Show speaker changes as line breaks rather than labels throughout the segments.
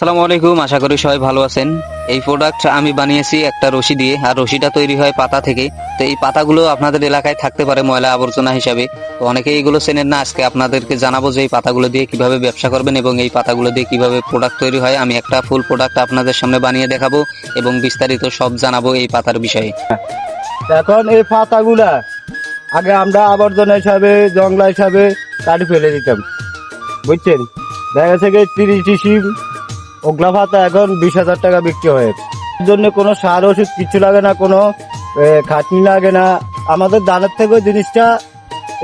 আসসালামু আলাইকুম, আশা করি সবাই ভালো আছেন। এই প্রোডাক্ট আমি বানিয়েছি একটা রশি দিয়ে, আর রশিটা তৈরি হয় পাতা থেকে। তো এই পাতাগুলো আপনাদের এলাকায় থাকতে পারে ময়লা আবর্জনা হিসাবে। তো অনেকে এইগুলো চেনেন না, আজকে আপনাদেরকে জানাব যে এই পাতাগুলো দিয়ে কীভাবে ব্যবসা করবেন এবং এই পাতাগুলো দিয়ে কীভাবে প্রোডাক্ট তৈরি হয়। আমি একটা ফুল প্রোডাক্ট আপনাদের সামনে বানিয়ে দেখাবো এবং বিস্তারিত সব জানাব এই পাতার বিষয়ে।
এখন এই পাতাগুলা আগে আমরা আবর্জনা হিসাবে, জংলা হিসাবে কাটি ফেলে দিতাম। বুঝছেন? দেখা গেছে তিরিশ ডিসিম ওগলা ভাতা এখন বিশ হাজার টাকা বিক্রি হয়। জন্য কোনো সার, ওষুধ কিছু লাগে না, কোনো খাটনি লাগে না। আমাদের দানের থেকেও জিনিসটা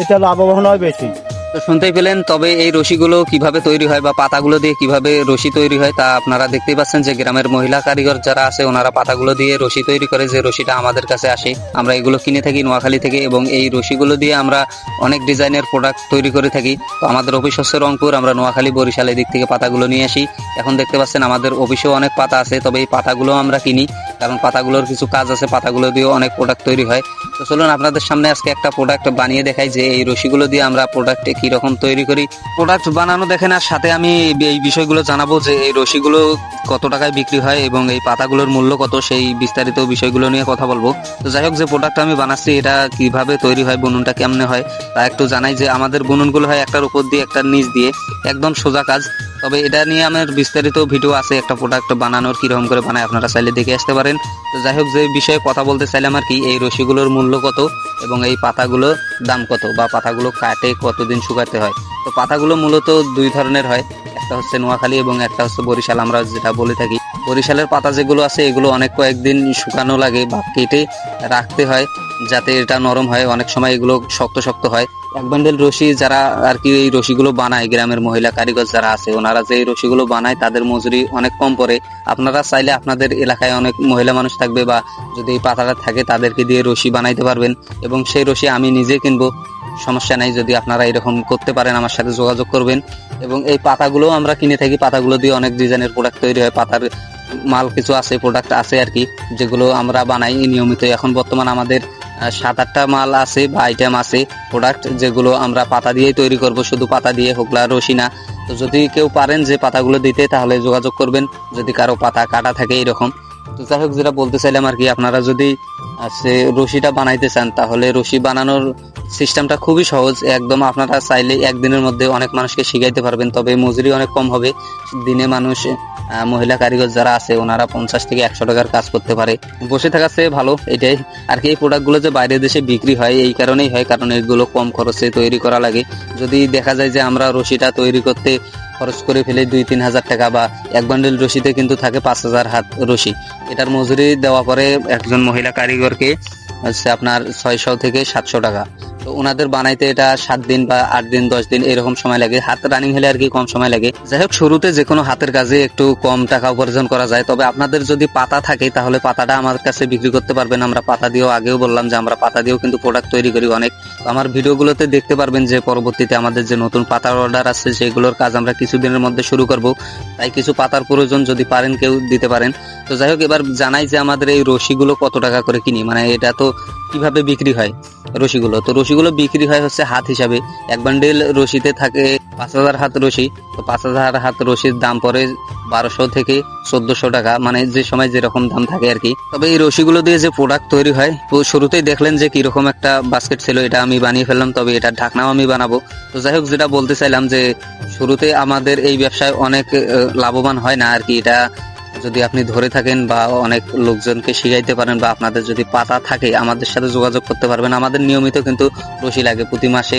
এটা লাভবান হয় বেশি।
তো শুনতেই পেলেন, তবে এই রশিগুলো কীভাবে তৈরি হয় বা পাতাগুলো দিয়ে কীভাবে রশি তৈরি হয় তা আপনারা দেখতেই পাচ্ছেন যে গ্রামের মহিলা কারিগর যারা আছে, ওনারা পাতাগুলো দিয়ে রশি তৈরি করে, যে রশিটা আমাদের কাছে আসে। আমরা এগুলো কিনে থাকি নোয়াখালী থেকে এবং এই রশিগুলো দিয়ে আমরা অনেক ডিজাইনের প্রোডাক্ট তৈরি করে থাকি। তো আমাদের অফিস হচ্ছে রংপুর, আমরা নোয়াখালী বরিশাল দিক থেকে পাতাগুলো নিয়ে আসি। এখন দেখতে পাচ্ছেন আমাদের অফিসেও অনেক পাতা আছে, তবে এই পাতাগুলো আমরা কিনি। কারণ পাতাগুলোর কিছু কাজ আছে, পাতাগুলো দিয়ে অনেক প্রোডাক্ট তৈরি হয়। তো চলুন আপনাদের সামনে আজকে একটা প্রোডাক্ট বানিয়ে দেখাই যে এই রশিগুলো দিয়ে আমরা প্রোডাক্টে কি রকম তৈরি করি। প্রোডাক্ট বানানো দেখেন, আর সাথে আমি এই বিষয়গুলো জানাব যে এই রশিগুলো কত টাকায় বিক্রি হয় এবং এই পাতাগুলোর মূল্য কত, সেই বিস্তারিত বিষয়গুলো নিয়ে কথা বলব। তো যাই হোক, যে প্রোডাক্ট আমি বানাচ্ছি, এটা কীভাবে তৈরি হয়, বুননটা কেমনে হয়, তা একটু জানাই যে আমাদের বুননগুলো হয় একটার উপর দিয়ে, একটার নিচ দিয়ে, একদম সোজা কাজ। তবে এটা নিয়ে আমার বিস্তারিত ভিডিও আছে, একটা প্রোডাক্ট বানানোর কীরকম করে বানায় আপনারা চাইলে দেখে আসতে পারেন। তো যাই হোক, যে বিষয়ে কথা বলতে চাইলাম আর কি, এই রশিগুলোর মূল্য কত এবং এই পাতাগুলো দাম কত বা পাতাগুলো কাটে কতদিন শুকাতে হয়? তো পাতাগুলো মূলত দুই ধরনের হয়, একটা হচ্ছে নোয়াখালী এবং একটা হচ্ছে বরিশাল। আমরা যেটা বলে থাকি বরিশালের পাতা যেগুলো আছে, এগুলো অনেক কয়েকদিন শুকানো লাগে বা কেটে রাখতে হয় যাতে এটা নরম হয়। অনেক সময় এগুলো শক্ত শক্ত হয়। এক বান্ডেল রশি যারা আর কি এই রশিগুলো বানায়, গ্রামের মহিলা কারিগর যারা আছে, ওনারা যে এই রশিগুলো বানায়, তাদের মজুরি অনেক কম পড়ে। আপনারা চাইলে আপনাদের এলাকায় অনেক মহিলা মানুষ থাকবে বা যদি এই পাতাটা থাকে, তাদেরকে দিয়ে রশি বানাইতে পারবেন। এবং সেই রশি আমি নিজে কিনবো, সমস্যা নাই, যদি আপনারা এরকম করতে পারেন, আমার সাথে যোগাযোগ করবেন। এবং এই পাতাগুলো আমরা কিনে থাকি, পাতাগুলো দিয়ে অনেক ডিজাইনের প্রোডাক্ট তৈরি হয়, পাতার মাল কিছু আছে প্রোডাক্ট আছে আর কি যেগুলো আমরা বানাই নিয়মিত। এখন বর্তমান আমাদের সাত আটটা মাল আছে বা আইটেম আছে প্রোডাক্ট যেগুলো আমরা পাতা দিয়েই তৈরি করব, শুধু পাতা দিয়ে হোকলা রশি না তো যদি কেউ পারেন যে পাতাগুলো দিতে, তাহলে যোগাযোগ করবেন, যদি কারও পাতা কাটা থাকে এরকম। তো যাই হোক, যেটা বলতে চাইলাম আর কি আপনারা যদি সে রশিটা বানাইতে চান, তাহলে রশি বানানোর সিস্টেমটা খুবই সহজ, একদম আপনারা চাইলে একদিনের মধ্যে অনেক মানুষকে শিখাইতে পারবেন, তবে মজুরি অনেক কম হবে। দিনে মানুষ মহিলা কারিগর যারা আছে, ওনারা পঞ্চাশ থেকে একশো টাকার কাজ করতে পারে। বসে থাকার চেয়ে ভালো, এটাই। আর কি, এই প্রোডাক্টগুলো যে বাইরের দেশে বিক্রি হয়, এই কারণেই হয়, কারণ এগুলো কম খরচে তৈরি করা লাগে। যদি দেখা যায় যে আমরা রশিটা তৈরি করতে খরচ করে ফেলে দুই, তিন হাজার টাকা বা এক বান্ডেল রশিতে কিন্তু থাকে পাঁচ হাজার হাত রশি। এটার মজুরি দেওয়া পরে একজন মহিলা কারিগরকে হচ্ছে আপনার ছয়শো থেকে সাতশো টাকা। ওনাদের বানাইতে এটা সাত দিন বা আট দিন, দশ দিন এরকম সময় লাগে। হাত রানিং হলে আর কি কম সময় লাগে। যাই হোক, শুরুতে যে কোনো হাতের কাজে একটু কম টাকা উপার্জন করা যায়। তবে আপনাদের যদি পাতা থাকে, তাহলে পাতাটা আমার কাছে বিক্রি করতে পারবেন। আমরা পাতা দিয়েও আগেও বললাম যে আমরা পাতা দিয়েও কিন্তু প্রোডাক্ট তৈরি করি অনেক। আমার ভিডিওগুলোতে দেখতে পারবেন যে পরবর্তীতে আমাদের যে নতুন পাতার অর্ডার আছে, সেগুলোর কাজ আমরা কিছুদিনের মধ্যে শুরু করব। তাই কিছু পাতার প্রয়োজন যদি পারেন, কেউ দিতে পারেন। তো যাই হোক, এবার জানাই যে আমাদের এই রশিগুলো কত টাকা করে কিনি। মানে এটা তো কীভাবে বিক্রি হয় রশিগুলো? তো রশিগুলো বিক্রি হয় হচ্ছে হাত হিসাবে। এক বান্ডেল রশিতে থাকে পাঁচ হাজার হাত রশি। তো পাঁচ হাজার হাত রশির দাম পড়ে বারোশো থেকে চোদ্দশো টাকা। মানে যে সময় যেরকম দাম থাকে আর কি। তবে এই রশিগুলো দিয়ে যে প্রোডাক্ট তৈরি হয়, তো শুরুতেই দেখলেন যে কীরকম একটা বাস্কেট ছিল, এটা আমি বানিয়ে ফেললাম। তবে এটা ঢাকনাও আমি বানাবো। তো যাই হোক, যেটা বলতে চাইলাম যে, শুরুতে আমাদের এই ব্যবসায় অনেক লাভবান হয় না আর কি। এটা যদি আপনি ধরে থাকেন বা অনেক লোকজনকে শিখাইতে পারেন বা আপনাদের যদি পাতা থাকে, আমাদের সাথে যোগাযোগ করতে পারবেন। আমাদের নিয়মিত কিন্তু রশি লাগে। প্রতি মাসে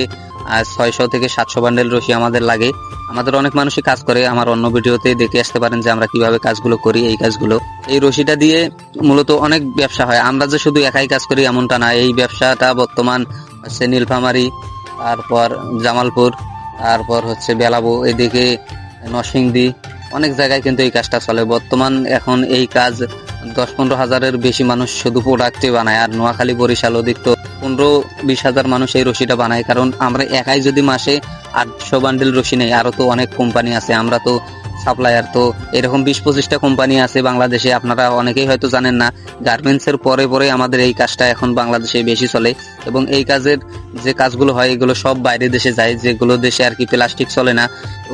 ছয়শো থেকে সাতশো বান্ডেল রশি আমাদের লাগে। আমাদের অনেক মানুষই কাজ করে। আমার অন্য ভিডিওতে দেখে আসতে পারেন যে আমরা কীভাবে কাজগুলো করি, এই কাজগুলো। এই রশিটা দিয়ে মূলত অনেক ব্যবসা হয়। আমরা যে শুধু একাই কাজ করি এমনটা না। এই ব্যবসাটা বর্তমান হচ্ছে নীলফামারি, তারপর জামালপুর, তারপর হচ্ছে বেলাবো, এদিকে নরসিংদী অনেক জায়গায় কিন্তু এই কাজটা চলে। বর্তমান এখন এই কাজ দশ পনেরো হাজারের বেশি মানুষ শুধু প্রোডাক্টে বানায়। আর নোয়াখালী, বরিশাল অধিক তো পনেরো বিশ হাজার মানুষ এই রশিটা বানায়। কারণ আমরা একাই যদি মাসে আটশো বান্ডেল রশি নেই আরও তো অনেক কোম্পানি আছে। আমরা তো সাপ্লায়ার তো এরকম বিশ পঁচিশটা কোম্পানি আছে বাংলাদেশে, আপনারা অনেকেই হয়তো জানেন না গার্মেন্টস এর পরে পরে আমাদের এই কাজটা এখন বাংলাদেশে বেশি চলে। এবং এই কাজের যে কাজগুলো হয়, এগুলো সব বাইরে দেশে যায়, যেগুলো দেশে আর কি প্লাস্টিক চলে না,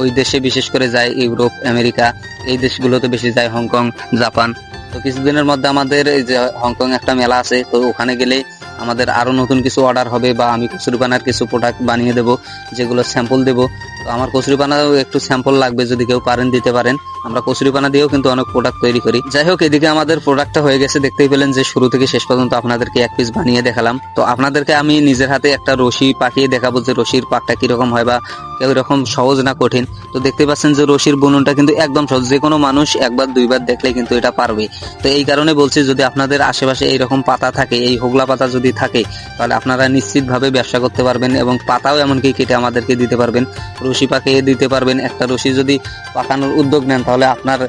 ওই দেশে বিশেষ করে যায় ইউরোপ, আমেরিকা, এই দেশগুলোতে বেশি যায় হংকং, জাপান। তো কিছুদিনের মধ্যে আমাদের এই যে হংকং একটা মেলা আছে, তো ওখানে গেলে আমাদের আরও নতুন কিছু অর্ডার হবে বা আমি কচুরিপানার কিছু প্রোডাক্ট বানিয়ে দেব, যেগুলো স্যাম্পল দেব। তো আমার কচুরিপানাও একটু স্যাম্পল লাগবে যদি কেউ পারেন, দিতে পারেন। আমরা কচুরিপানা দিয়েও কিন্তু অনেক প্রোডাক্ট তৈরি করি। যাই হোক, এদিকে আমাদের প্রোডাক্টটা হয়ে গেছে। দেখতেই পেলেন যে শুরু থেকে শেষ পর্যন্ত আপনাদেরকে এক পিস বানিয়ে দেখালাম। তো আপনাদেরকে আমি নিজের হাতে একটা রশি পাকিয়ে দেখাবো যে রশির পাকটা কীরকম হয় বা এরকম সহজ না কঠিন। তো দেখতে পাচ্ছেন যে রশির বুননটা কিন্তু একদম সহজ। যে কোনো মানুষ একবার, দুইবার দেখলে কিন্তু এটা পারবে তো এই কারণে বলছি, যদি আপনাদের আশেপাশে এইরকম পাতা থাকে, এই হোগলা পাতা যদি থাকে, তাহলে আপনারা নিশ্চিতভাবে ব্যবসা করতে পারবেন এবং পাতাও এমনকি কেটে আমাদেরকে দিতে পারবেন। রশি পাকিয়ে দিতে পারবেন। একটা রশি যদি পাকানোর উদ্যোগ নেন তাহলে আপনার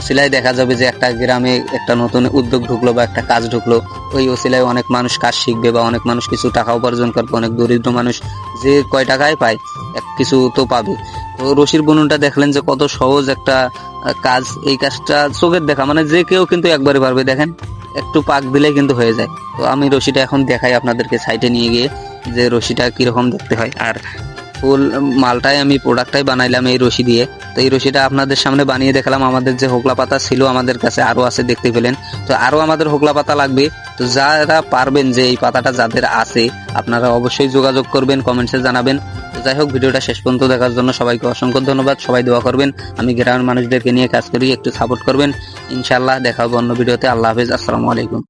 ওসিলায় দেখা যাবে যে একটা গ্রামে একটা নতুন উদ্যোগ ঢুকলো বা একটা কাজ ঢুকলো। ওই ওসিলায় অনেক মানুষ কাজ শিখবে বা অনেক মানুষ কিছু টাকা উপার্জন করবে, অনেক দরিদ্র মানুষ যে কয় টাকায় পায়, এক কিছু তো পাবে। তো রশির বুননটা দেখলেন যে কত সহজ একটা কাজ। এই কাজটা চোখের দেখা মানে যে কেউ কিন্তু একবারে পারবে, দেখেন। একটু পাক দিলে কিন্তু হয়ে যায়। তো আমি রশিটা এখন দেখাই আপনাদেরকে সাইডে নিয়ে গিয়ে যে রশিটা কীরকম দেখতে হয়। আর ফুল মালটাই আমি প্রোডাক্টটাই বানাইলাম এই রশি দিয়ে। তো এই রশিটা আপনাদের সামনে বানিয়ে দেখালাম। আমাদের যে হোগলা পাতা ছিল, আমাদের কাছে আরও আছে, দেখতে পেলেন। তো আরও আমাদের হোগলা পাতা লাগবে। তো যারা পারবেন যে এই পাতাটা যাদের আছে, আপনারা অবশ্যই যোগাযোগ করবেন কমেন্টসে জানাবেন। তো যাই হোক, ভিডিওটা শেষ পর্যন্ত দেখার জন্য সবাইকে অসংখ্য ধন্যবাদ। সবাই দোয়া করবেন। আমি গ্রামের মানুষদেরকে নিয়ে কাজ করি, একটু সাপোর্ট করবেন। ইনশাআল্লাহ, দেখা হবে অন্য ভিডিওতে। আল্লাহ হাফেজ। আসসালামু আলাইকুম।